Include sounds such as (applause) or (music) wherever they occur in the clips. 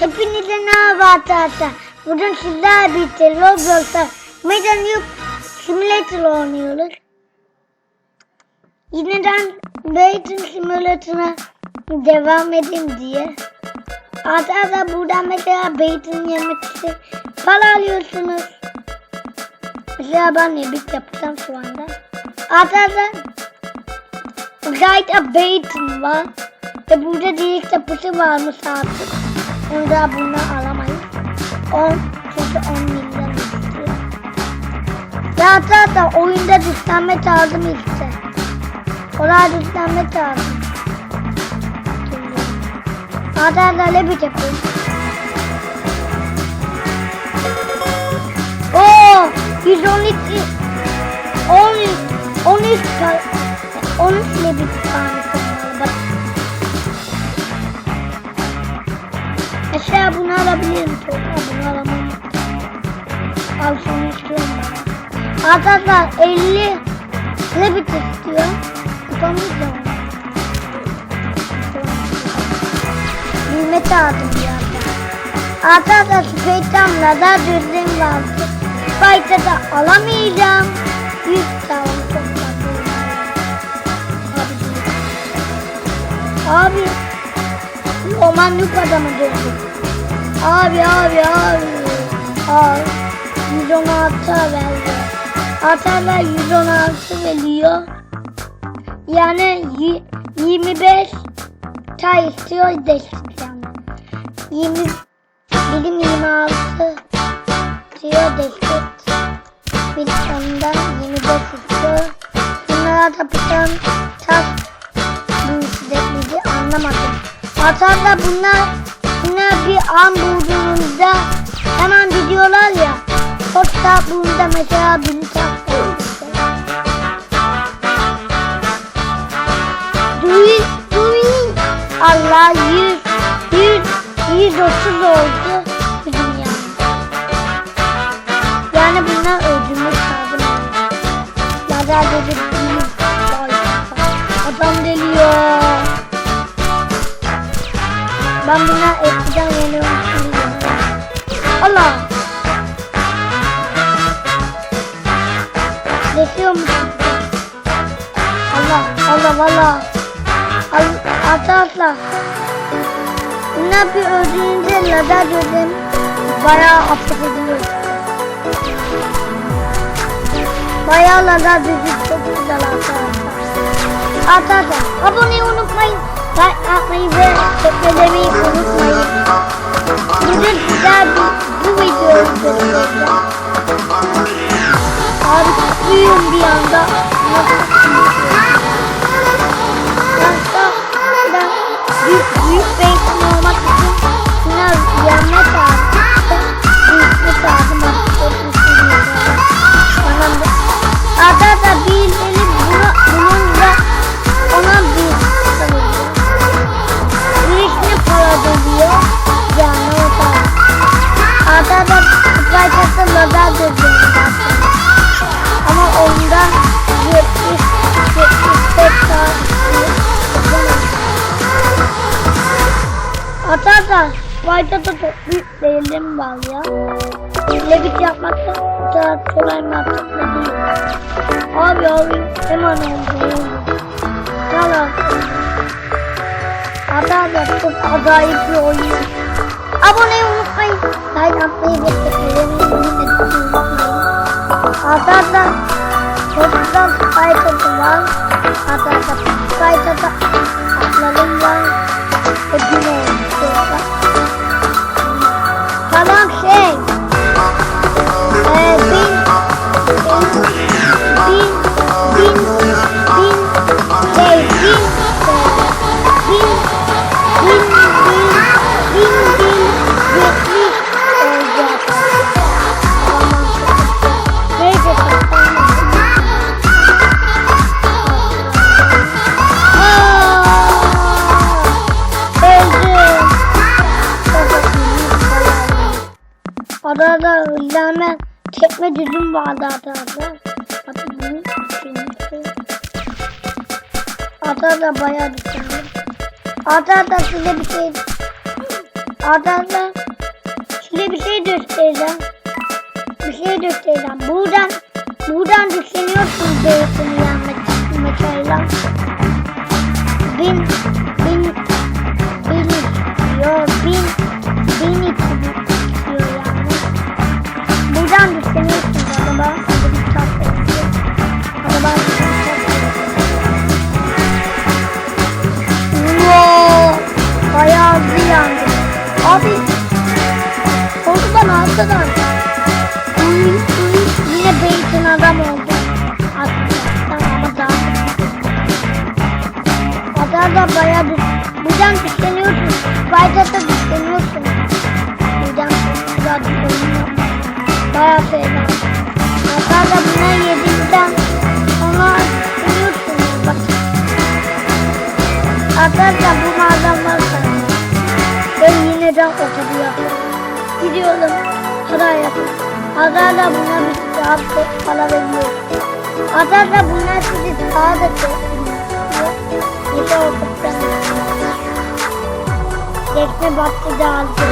Hepinize merhaba arkadaşlar. Bugün sizler birlikte Roblox'ta Meydan Yok Simulator oynuyoruz. Yineden Beyton Simulator'a devam edeyim diye. Arkadaşlar buradan mesela Beyton yemekçisi para alıyorsunuz. Mesela ben yemek yapacağım şu anda. Arkadaşlar Uzayda Beyton var. Ve burada direkt kapısı varmış artık. Onu da bundan alamayız. 10 çünkü 10 milyon istiyor. Zaten da oyunda düzenleme aldım işte. Kolay düzenleme aldım. Zaten ne bir yapayım. Oo, 112 13 13 13 ile bir tane Mesela bunu alabilirim. Çok bunu alamam. Al şunu istiyorum ben. Arkadaşlar 50 Rabbit istiyor. Yapamayacağım. Nimet aldım bir. Arkadaşlar Speytam'la da düzgün vardı. Speyt'a da alamayacağım. 100 tane tatlı. Abi. Abi. Roman yük adamı döndü. Abi abi abi. Abi. 116 verdi. Atarlar 116 veriyor. Yani y- 25 tay istiyor yani. 20 bilim 26 diyor destek. Bir ondan 25 istiyor. Bunlara da tutan tas bu şiddetliydi anlamadım. Atarda bunlar an bulduğunda hemen gidiyorlar ya. Çok da bunda mesela biri taktı. Duy, duy. Allah yüz, yüz, yüz otuz oldu bizim yani. Yani bunlar öldürmek lazım. Lazer dedi değil. Adam geliyor. Ben buna eskiden. Al- Atla atla. Bunlar bir öldüğünce lazer gözüm bayağı affet ediliyor. Bayağı lazer gözüm çok güzel arkadaşlar. Atla atla. Abone unutmayın. Like atmayı ve tekmelemeyi unutmayın. Bugün sizler bu, bu videoyu göreceğiz. Abi büyüğüm bir anda. Başta büyük, büyük beytin olmak için Sprite'da da çok büyük değilim var ya. Levit yapmakta da kolay mantıklı değil. Abi abi hemen oldu. Yalan. Arkadaşlar çok acayip bir oyun. Aboneyi unutmayın. Like atmayı ve tekmelemeyi unutmayın. Arkadaşlar çocuklar Spyto'da var. Arkadaşlar Spyto'da atlarım var. Ve gün olmuş Tamam şey. Arada hemen tekme düzüm vardı bunu ikincisi. Arada bayağı düşündüm. Arada size bir şey Adamlar size bir şey göstereceğim. Bir şey göstereceğim. Buradan buradan düşünüyorsunuz beyefendi yanına mesela. Hızlı yandı. Abi, oradan arkadan. Uy, uy, yine beytin adam oldu. Aslında ama daha. Hatta da bayağı düş. Buradan düşleniyorsun. Bayda da düşleniyorsun. Buradan daha düşleniyor. Bayağı fena. Hatta da buna yedikten sonra düşleniyorsun. Bak. Arkadaşlar bu mağazam de oturuyor. Gidiyorum. Para yapın. Arkadaşlar buna bir çok para veriyor. Arkadaşlar bunlar sizi daha da Yeter okuttan. Tekne battı da aldı.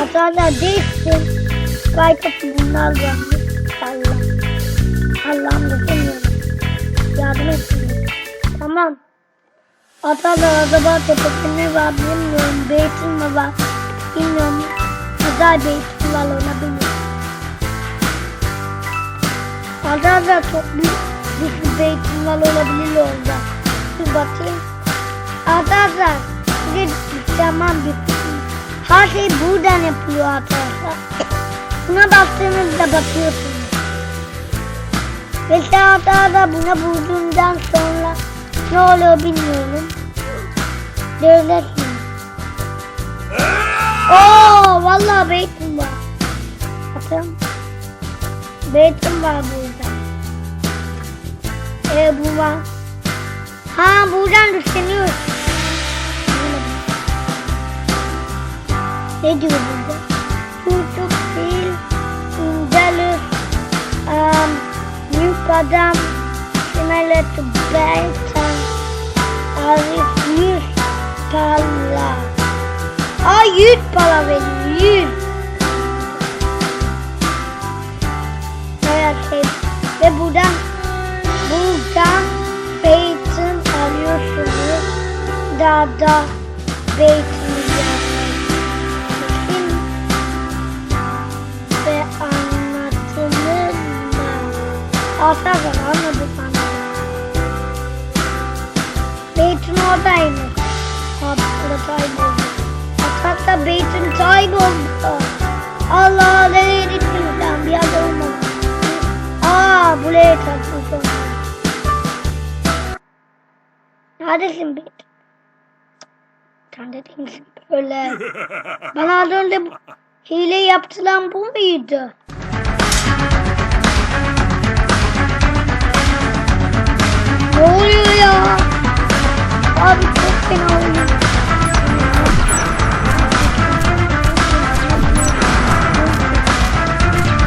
Arkadaşlar değişsin. Kaykıp bunlar varmış. Allah. Allah'ım da bilmiyorum. Yardım etsin. Tamam. Atalar araba tepesinde var bilmiyorum. Beytin mi var? Bilmiyorum. Güzel beytin var ona bilmiyorum. Atalar çok büyük bir beytin var olabilir orada. Bir bakayım. Atalar bir tamam bir her şey buradan yapılıyor arkadaşlar. Buna baktığınızda bakıyorsunuz. Ve sağda buna vurduğundan sonra ne oluyor bilmiyorum. Devlet mi? Oo vallahi beytim var. Bakın. Beytim var burada. Ee bu var. Ha buradan düşünüyoruz. Ne diyor burada? Çocuk değil, incelir, um, büyük adam, to Benton, Arif yüz para. Aa yüz para veriyor, yüz. Bayağı şey. Ve buradan, buradan Beyton alıyorsunuz. Daha da Beyton'u yapmayın. Ve anlatılır mı? Arkadaşlar anladık oradaymış. Abi burada kayboldu. Hatta Beytun kayboldu. Allah nereye gittin sen bir yerde olmalı. Aa buraya takıldı. Neredesin Beytun? Sen de değilsin böyle. (laughs) Bana az önce hile yaptılan bu muydu? Ne oluyor? Abi çok fena oluyor.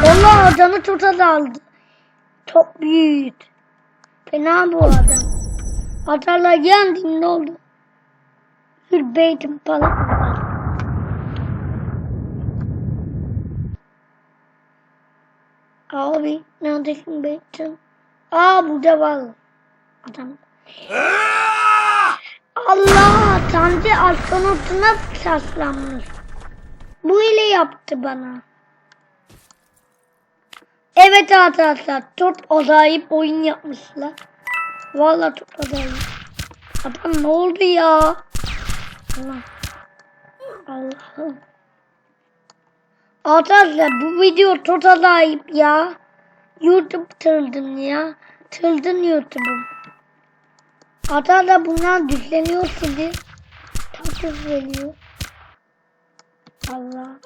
Allah adamı çok azaldı. Çok büyük. Fena bu adam. Atarlar yendim ne oldu? Bir beytim falan. Abi neredesin beytim? Aa burada var. Adam. Allah Tanrı astronotuna saslanmış. Bu ile yaptı bana. Evet arkadaşlar çok acayip oyun yapmışlar. Vallahi çok acayip. Adam ne oldu ya? Allah. Allah'ım. Arkadaşlar bu video çok acayip ya. YouTube tırdım ya. Tıldın YouTube'um. Arkadaşlar bunlar düzleniyor sizi. Takip veriyor. Allah.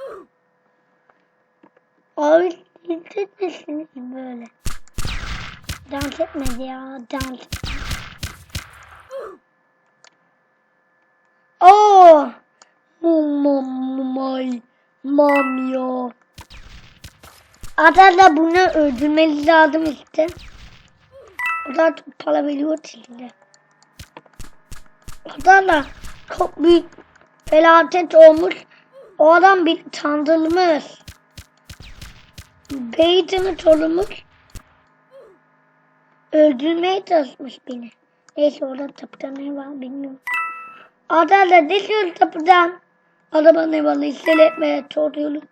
Abi dans böyle. Dans etmedi ya. Dans. Oo. Mam mam ya. Arkadaşlar bunu öldürmeniz lazım işte. O da para size. Arkadaşlar çok büyük felaket olmuş. O adam bir tandırılmış. Beytini sorulmuş. Öldürmeye çalışmış beni. Neyse orada tapıda ne var bilmiyorum. Adayla düşüyor tapıdan. Adama ne var hissetmeye soruyoruz.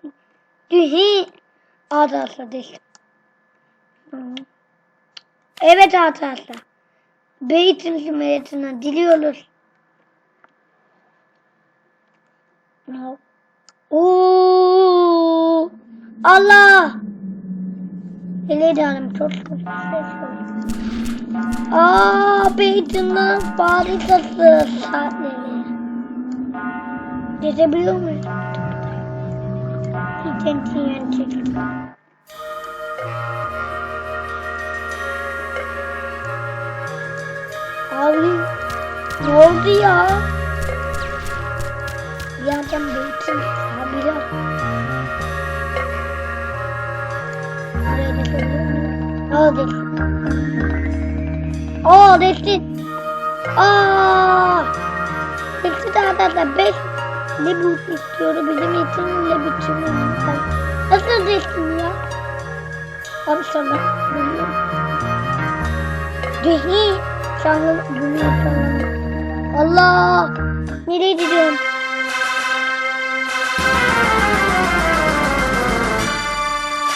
Dühi. Adayla düştü. Evet arkadaşlar. Beytin hükümetine diliyoruz. No. Oo! Allah! Eleydi hanım çok çok ses oldu. Aa, Beytin'in harikası saatleri. Gezebiliyor muyuz? İnternetin yönü çekim. Abi ne oldu ya? Yerden Beytin abiler. Aa Destin. Aa Destin. Aa. Da beş ne bu istiyorum bizim yetimle bitirmem. Nasıl Destin ya? Abi sana. Dehi. Sanırım bunu yapalım. Allah! Nereye gidiyorum?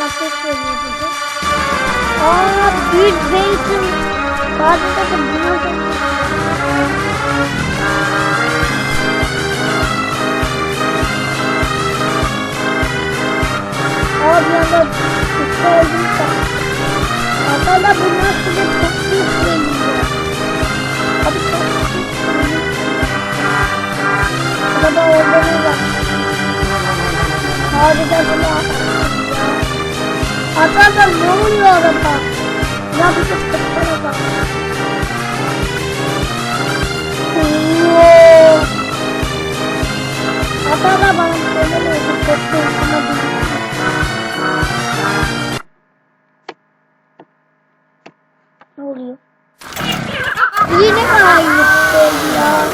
Veriyor bize. Aa, büyük zeytin. Bazıda da bunu da... Bir anda kutu oldum da. Adala bu nasıl bir Adada ne oluyor araba? Ya bir de kırpana bak. Adada bana söylemiyor. Korktuğum ama bilmiyorum. Ne oluyor? Yine aynı şey ya.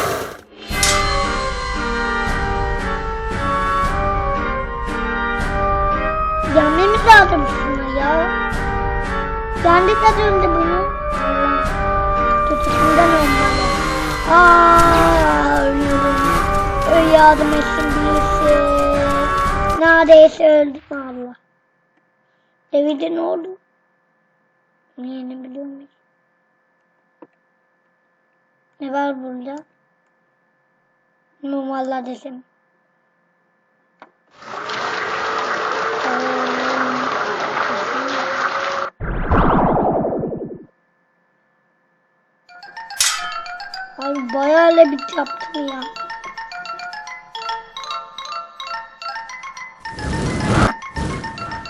Yenmemiz lazım şunu ya. Az önce bunu. Allah. Tutuşundan olmalı. Aa, ölüyorum. Öl yardım etsin birisi. Neredeyse öldüm Allah. Evde ne oldu? Yeni biliyor muyum? Ne var burada? Numaralar dedim. Bayağı lebit yaptım ya.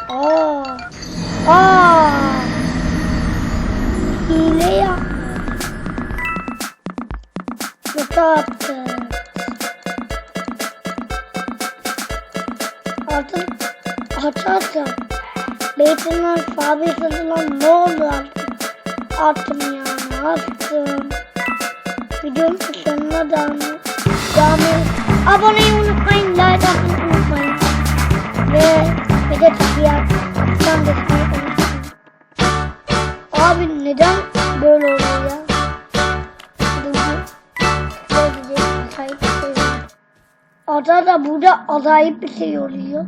Aa. Aa. Hile ya. Kötü attı. Artık açarsam Beytinler fabrikasından ne oldu artık? Attım yani attım. Videonun sonuna da devam Aboneyi unutmayın, like atmayı unutmayın. Ve bir de tıklayan sen de unutmayın. Abi neden böyle oluyor ya? Ada da burada acayip bir şey oluyor.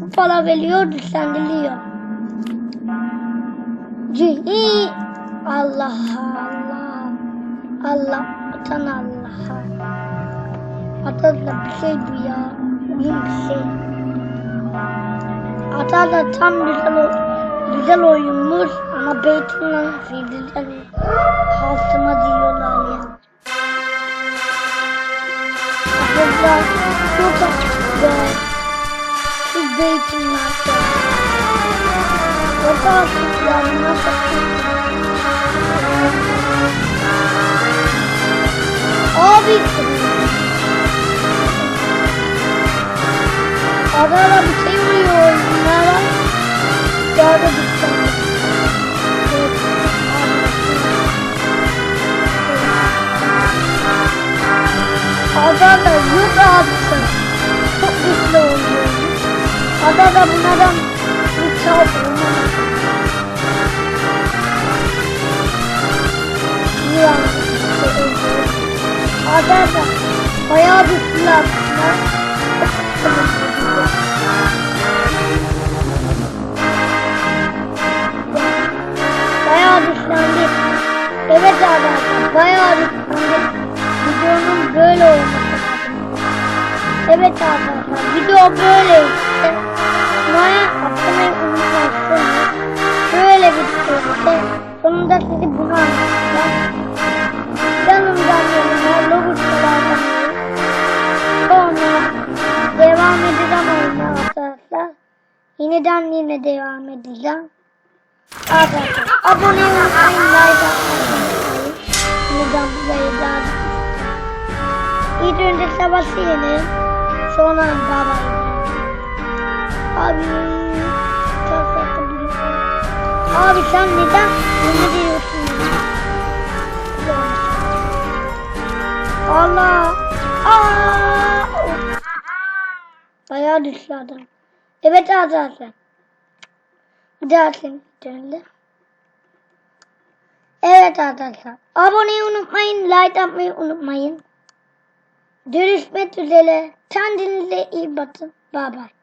Çok para veriyor, güçlendiriliyor. Cihi Allah Allah Allah atan Allah'a. Ada da bir şey bu ya. Büyük bir şey. Ada da tam güzel güzel oyunmuş ama beytinden zildiler. Haltıma diyorlar ya. Arkadaşlar çok güzel. Şu beytinler de. Orada artık yani nasıl Abi Adana bir şey oluyor bunlara. Yağda düşeceğim. Evet. Abi. Arkadaşlar yok artık. Çok güçlü oluyor. Ada da bunlardan bir çal olmamak. Bir an da bayağı güçlü. Bayağı güçlendi. Evet arkadaşlar bayağı güçlendi. Videonun böyle olması lazım. Evet arkadaşlar video böyle işte. Maya atlamayı unutmazsınız. Böyle bir işte. Sonunda sizi Yeniden yine devam edeceğim. Arkadaşlar abone olmayı, like atmayı. Yeniden burayı daha İlk önce savaşı yenelim. Sonra babayı Abi çok tatlı Abi sen neden bunu diyorsun? Allah! Aa! Bayağı düştü adam. Evet arkadaşlar. Bir daha senin döndü. Evet arkadaşlar. Aboneyi unutmayın. Like atmayı unutmayın. Görüşmek üzere. Kendinize iyi bakın. Bye bye.